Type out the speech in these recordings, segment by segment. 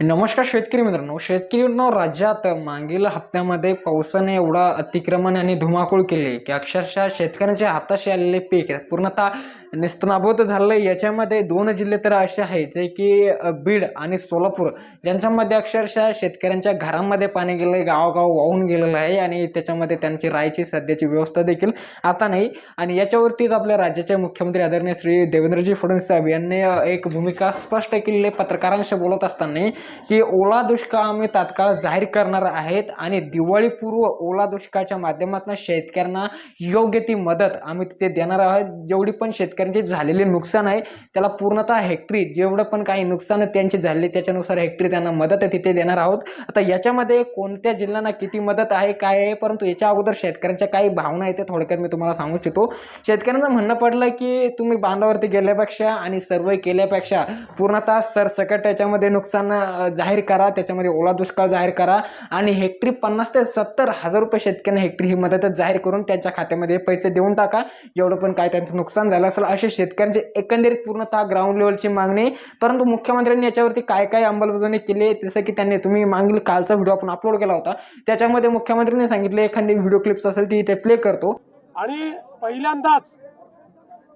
नमस्कार शेतकरी मित्रांनो. शेतकरींनो राज्यात मागील हप्त्यामध्ये पावसाने एवढा अतिक्रमण आणि धुमाकूळ केले की अक्षरशः शेतकऱ्यांच्या हाताशी आलेले पीक पूर्णतः निस्तनाभूत झालं याच्यामध्ये दोन जिल्हे तर असे आहेत जे की बीड आणि सोलापूर. ज्यांच्यामध्ये अक्षरशः शेतकऱ्यांच्या घरामध्ये पाणी गेलं आहे गावागाव वाहून गेलेलं आहे आणि त्याच्यामध्ये त्यांची राहायची सध्याची व्यवस्था देखील आता नाही. आणि याच्यावरतीच आपल्या राज्याचे मुख्यमंत्री आदरणीय श्री देवेंद्रजी फडणवीस साहेब यांनी एक भूमिका स्पष्ट केलेली पत्रकारांशी बोलत असताना की ओला दुष्काळ आम्ही तात्काळ जाहीर करणार आहेत आणि दिवाळीपूर्व ओला दुष्काळाच्या माध्यमातून शेतकऱ्यांना योग्य ती मदत आम्ही तिथे देणार आहोत. जेवढी पण शेतकऱ्यांचे झालेले नुकसान आहे त्याला पूर्णतः हेक्टरी जेवढं पण काही नुकसान त्यांचे झाले त्याच्यानुसार हेक्टरी त्यांना मदत तिथे देणार आहोत. आता याच्यामध्ये कोणत्या जिल्ह्यांना किती मदत आहे काय आहे परंतु याच्या अगोदर शेतकऱ्यांच्या काही भावना आहेत त्या थोडक्यात मी तुम्हाला सांगू इच्छितो. शेतकऱ्यांचं म्हणणं पडलं की तुम्ही बांधावरती गेल्यापेक्षा आणि सर्वे केल्यापेक्षा पूर्णतः सरसकट याच्यामध्ये नुकसान जाहीर करा त्याच्यामध्ये ओला दुष्काळ जाहीर करा आणि हेक्टरी पन्नास ते सत्तर हजार रुपये शेतकऱ्यांना हेक्टरी ही मदतच जाहीर करून त्यांच्या खात्यामध्ये पैसे देऊन टाका. जेवढं पण काय त्यांचं नुकसान झालं असेल असे शेतकऱ्यांचे एकंदरीत पूर्णतः ग्राउंड लेवलची मागणी. परंतु मुख्यमंत्र्यांनी याच्यावरती काय काय अंमलबजावणी केली जसं की त्यांनी तुम्ही मागील कालचा व्हिडिओ आपण अपलोड केला होता. त्याच्यामध्ये मुख्यमंत्र्यांनी सांगितले एखादी व्हिडिओ क्लिप्स असेल ती इथे प्ले करतो. आणि पहिल्यांदाच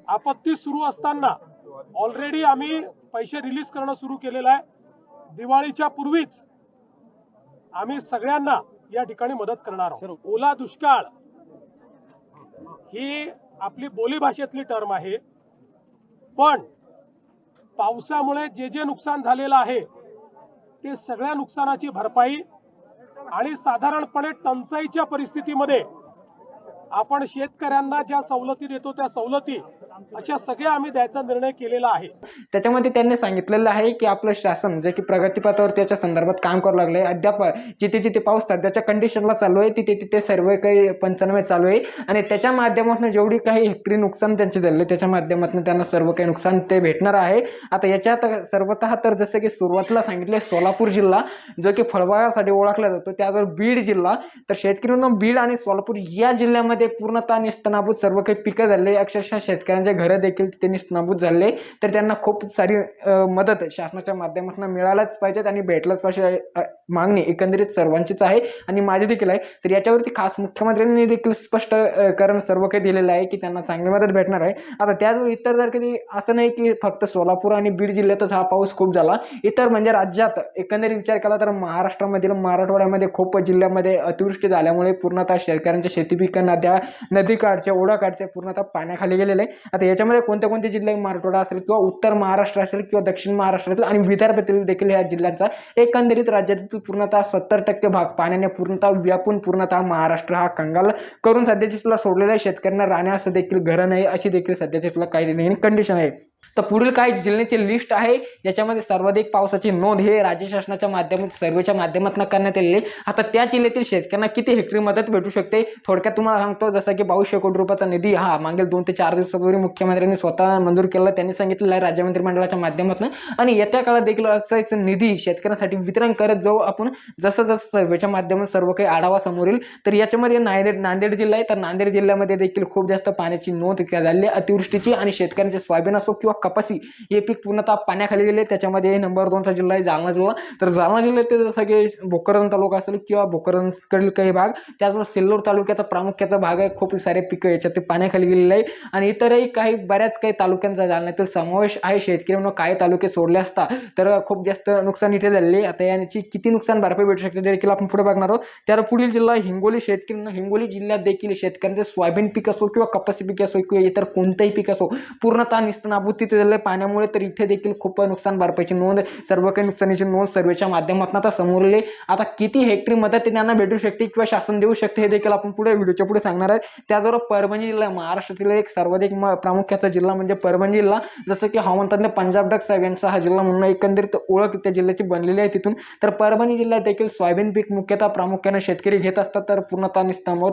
आपत्ती सुरू असताना ऑलरेडी आम्ही पैसे रिलीज करणं सुरू केलेलं आहे. दिवाळीच्या पूर्वीच आम्ही सगळ्यांना या ठिकाणी मदत करणार आहोत. ओला दुष्काळ ही आपली बोलीभाषेतली टर्म आहे. पण पावसामुळे जे जे नुकसान झालेलं आहे ते सगळ्या नुकसानाची भरपाई आणि साधारणपणे टंचाईच्या परिस्थितीमध्ये आपण शेतकऱ्यांना ज्या सवलती देतो त्या सवलती अशा सगळ्या आम्ही द्यायचा निर्णय केलेला आहे. त्याच्यामध्ये त्यांनी सांगितलेलं आहे की आपलं शासन जे की प्रगतीपथावर त्याच्या संदर्भात काम करू लागले अद्याप जिथे जिथे पाऊस सध्याच्या कंडिशनला चालू आहे तिथे तिथे सर्व काही पंचनामे चालू आहे. आणि त्याच्या माध्यमातून जेवढी काही हेक्टरी नुकसान त्यांचे झाले त्याच्या माध्यमातून त्यांना सर्व काही नुकसान ते भेटणार आहे. आता याच्यात सर्वतः तर जसं की सुरुवातीला सांगितले सोलापूर जिल्हा जो की फळबागासाठी ओळखला जातो त्यावर बीड जिल्हा. तर शेतकऱ्यांना बीड आणि सोलापूर या जिल्ह्यामध्ये पूर्णतः निस्तनाभूत सर्व काही पिकं झाले. अक्षरशः शेतकऱ्यांचे घरं देखील त्यांनी निस्तनाभूत झाले तर त्यांना खूप सारी मदत शासनाच्या माध्यमातून मिळायलाच पाहिजेत आणि भेटलाच पाहिजे. मागणी एकंदरीत सर्वांचीच आहे आणि माझी देखील आहे. तर याच्यावरती खास मुख्यमंत्र्यांनी देखील स्पष्ट कारण सर्व काही दिलेलं आहे की त्यांना चांगली मदत भेटणार आहे. आता त्याचबरोबर इतर जर कधी असं नाही की फक्त सोलापूर आणि बीड जिल्ह्यातच हा पाऊस खूप झाला इतर म्हणजे राज्यात एकंदरीत विचार केला तर महाराष्ट्रामधील मराठवाड्यामध्ये खूप जिल्ह्यामध्ये अतिवृष्टी झाल्यामुळे पूर्णतः शेतकऱ्यांच्या शेती पिकं नद्या नदीकाठच्या ओढाकाठच्या पूर्णतः पाण्याखाली गेलेले. आहे आता याच्यामध्ये कोणते कोणते जिल्हे मराठवाडा असेल किंवा उत्तर महाराष्ट्र असेल किंवा दक्षिण महाराष्ट्रातील आणि विदर्भातील देखील या जिल्ह्यांचा एकंदरीत राज्यातील पूर्णतः सत्तर टक्के भाग पाण्याने पूर्णतः व्यापून पूर्णतः महाराष्ट्र हा कंगाल करून सध्याच्या सोडलेल्या शेतकऱ्यांना राहण्यास देखील घरं नाही अशी देखील सध्याच्या काही काही कंडिशन आहे. तर पुढील काही जिल्ह्याची लिस्ट आहे. याच्यामध्ये सर्वाधिक पावसाची नोंद हे राज्य शासनाच्या माध्यमात सर्वेच्या माध्यमातून करण्यात आलेली आता त्या जिल्ह्यातील शेतकऱ्यांना किती हेक्टरी मदत भेटू शकते? थोडक्यात तुम्हाला सांगतो जसं की बावीसशे कोटी रुपयाचा निधी हा मागील दोन ते चार दिवसापूर्वी मुख्यमंत्र्यांनी स्वतः मंजूर केला त्यांनी सांगितलेलं आहे राज्य मंत्रिमंडळाच्या माध्यमातून. आणि येत्या काळात देखील असाच निधी शेतकऱ्यांसाठी वितरण करत जाऊ आपण. जसं जसं सर्वेच्या माध्यमातून सर्व काही आढावा समोर येईल तर याच्यामध्ये नांदेड नांदेड जिल्हा आहे. तर नांदेड जिल्ह्यामध्ये देखील खूप जास्त पाण्याची नोंद झाली आहे. अतिवृष्टीची आणि शेतकऱ्यांचे सोयाबीन असो किंवा कपासी हे पीक पूर्णतः पाण्याखाली गेले. त्याच्यामध्ये नंबर दोनचा जिल्हा आहे जालना जिल्हा. तर जालना जिल्ह्यातील जसं की तालुका असेल किंवा बोकरणकडील काही भाग त्याचबरोबर सेल्लोर तालुक्याचा प्रामुख्याचा भाग आहे. खूप सारे पिकं याच्यात ते पाण्याखाली गेलेले आहे. आणि इतरही काही बऱ्याच काही तालुक्यांचा जालन्यातील समावेश आहे. शेतकऱ्यांना काही तालुके सोडले असता तर खूप जास्त नुकसान इथे झालेले आता याची किती नुकसान भरपाई भेटू शकते देखील आपण पुढे बघणार आहोत. त्यावर पुढील जिल्हा हिंगोली शेतकऱ्यांना हिंगोली जिल्ह्यात देखील शेतकऱ्यांचे सोयाबीन पीक असो किंवा कपासी पीक असो किंवा इतर कोणतंही पीक असो पूर्णतः निस्तनाभूत तिथे झालं पाण्यामुळे तर इथे देखील खूप नुकसान भरपाईची नोंद सर्व काही नुकसानीची नोंद सर्वेच्या माध्यमातून आता समोर आली. आता किती हेक्टरी मदत त्यांना भेटू शकते किंवा शासन देऊ शकते हे देखील आपण पुढे व्हिडिओच्या पुढे सांगणार आहे. त्याचबरोबर परभणी जिल्हा महाराष्ट्रातील एक सर्वाधिक म- प्रामुख्याचा जिल्हा म्हणजे परभणी जिल्हा. जसं की हवामान पंजाब डक साहेब यांचा हा जिल्हा म्हणून एकंदरीत ओळख त्या जिल्ह्याची बनलेली आहे तिथून. तर परभणी जिल्ह्यात देखील सोयाबीन पीक मुख्यतः प्रामुख्याने शेतकरी घेत असतात. तर पूर्णतः निस्तंभ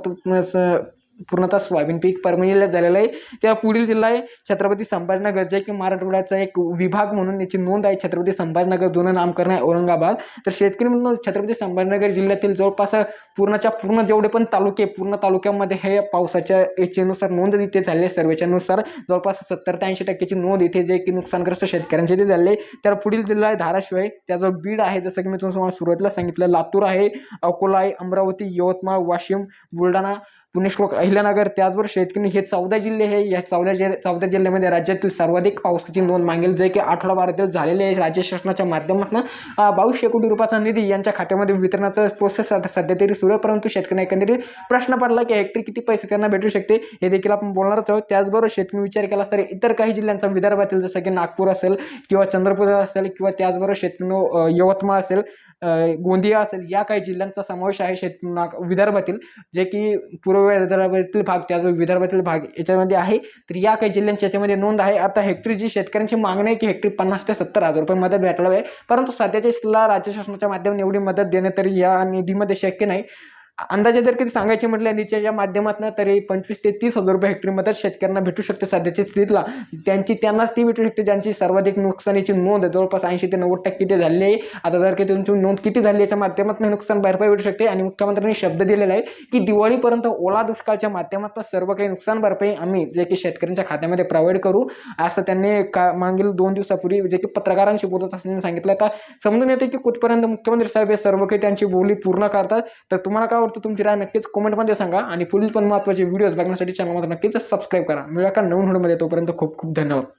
पूर्णतः सोयाबीन पीक परभणी झालेलं आहे. त्या पुढील जिल्हा आहे छत्रपती संभाजीनगर जे की मराठवाड्याचा एक विभाग म्हणून याची नोंद आहे. छत्रपती संभाजीनगर जुनं नामकरण आहे औरंगाबाद. तर शेतकरी म्हणून छत्रपती संभाजीनगर जिल्ह्यातील जवळपास पूर्णच्या पूर्ण जेवढे पण तालुके पूर्ण तालुक्यामध्ये हे पावसाच्या याच्यानुसार नोंद इथे झाली आहे. सर्वेच्यानुसार जवळपास सत्तर ते ऐंशी टक्क्याची नोंद इथे जे की नुकसानग्रस्त शेतकऱ्यांचे ते झाले तर पुढील जिल्हा आहे धाराशिव आहे. त्याजवळ बीड आहे. जसं की मी तुम्हाला सुरुवातीला सांगितलं लातूर आहे अकोला आहे अमरावती यवतमाळ वाशिम बुलढाणा पुणेश्लोक अहिल्यानगर त्याचबरोबर शेतकरी हे चौदा जिल्हे हे या चौदा जिल्हे चौदा जिल्ह्यामध्ये राज्यातील सर्वाधिक पावसाची नोंद मागेल. जे की आठवडा बारातील झालेले आहे. राज्य शासनाच्या माध्यमातून बावीसशे कोटी रुपयाचा निधी यांच्या खात्यामध्ये वितरणाचा प्रोसेस आता सध्या तरी सुरू आहे. परंतु शेतकऱ्यांना एकंदरीत प्रश्न पडला की हेक्टरी किती पैसे त्यांना भेटू शकते हे देखील आपण बोलणारच आहोत. त्याचबरोबर शेतकरी विचार केला तर इतर काही जिल्ह्यांचा विदर्भातील जसं की नागपूर असेल किंवा चंद्रपूर असेल किंवा त्याचबरोबर शेतकरी यवतमाळ असेल गोंदिया असेल या काही जिल्ह्यांचा समावेश आहे शेत नाग विदर्भातील. जे की पूर्व विदर्भातील भाग त्याचबरोबर विदर्भातील भाग याच्यामध्ये आहे. तर या काही जिल्ह्यांची याच्यामध्ये नोंद आहे. आता हेक्टरी जी शेतकऱ्यांची मागणी आहे की हेक्टरी पन्नास ते सत्तर हजार रुपये मदत भेटला आहे. परंतु सध्याच्या राज्य शासनाच्या माध्यमातून एवढी मदत देणे तरी या निधीमध्ये शक्य नाही. अंदाजे जर किती सांगायचे म्हटलं निधीच्या माध्यमातून तरी पंचवीस ते तीस हजार रुपये हेक्टरी मदत शेतकऱ्यांना भेटू शकते सध्याच्या स्थितीला. त्यांची त्यांनाच ती भेटू शकते ज्यांची सर्वाधिक नुकसानीची नोंद जवळपास ऐंशी ते नव्वद टक्के ते झालेली आहे. आता जर की तुमची नोंद किती झाली याच्या माध्यमातून हे नुकसान भरपाई भेटू शकते. आणि मुख्यमंत्र्यांनी शब्द दिलेला आहे की दिवाळीपर्यंत ओला दुष्काळच्या माध्यमातून सर्व काही नुकसान भरपाई आम्ही जे की शेतकऱ्यांच्या खात्यामध्ये प्रोव्हाइड करू. असं त्यांनी का मागील दोन दिवसापूर्वी जे की पत्रकारांशी बोलत असताना सांगितलं. आता समजून येते की कुठपर्यंत मुख्यमंत्री साहेब हे सर्व काही त्यांची बोली पूर्ण करतात. तर तुम्हाला काय आवडतं तुमची राय नक्कीच कमेंटमध्ये सांगा. आणि पुढील पण महत्त्वाचे व्हिडिओज बघण्यासाठी चॅनलमध्ये नक्कीच सबस्क्राईब करा. मिळूया का नवीन व्हिडिओमध्ये तोपर्यंत खूप खूप धन्यवाद.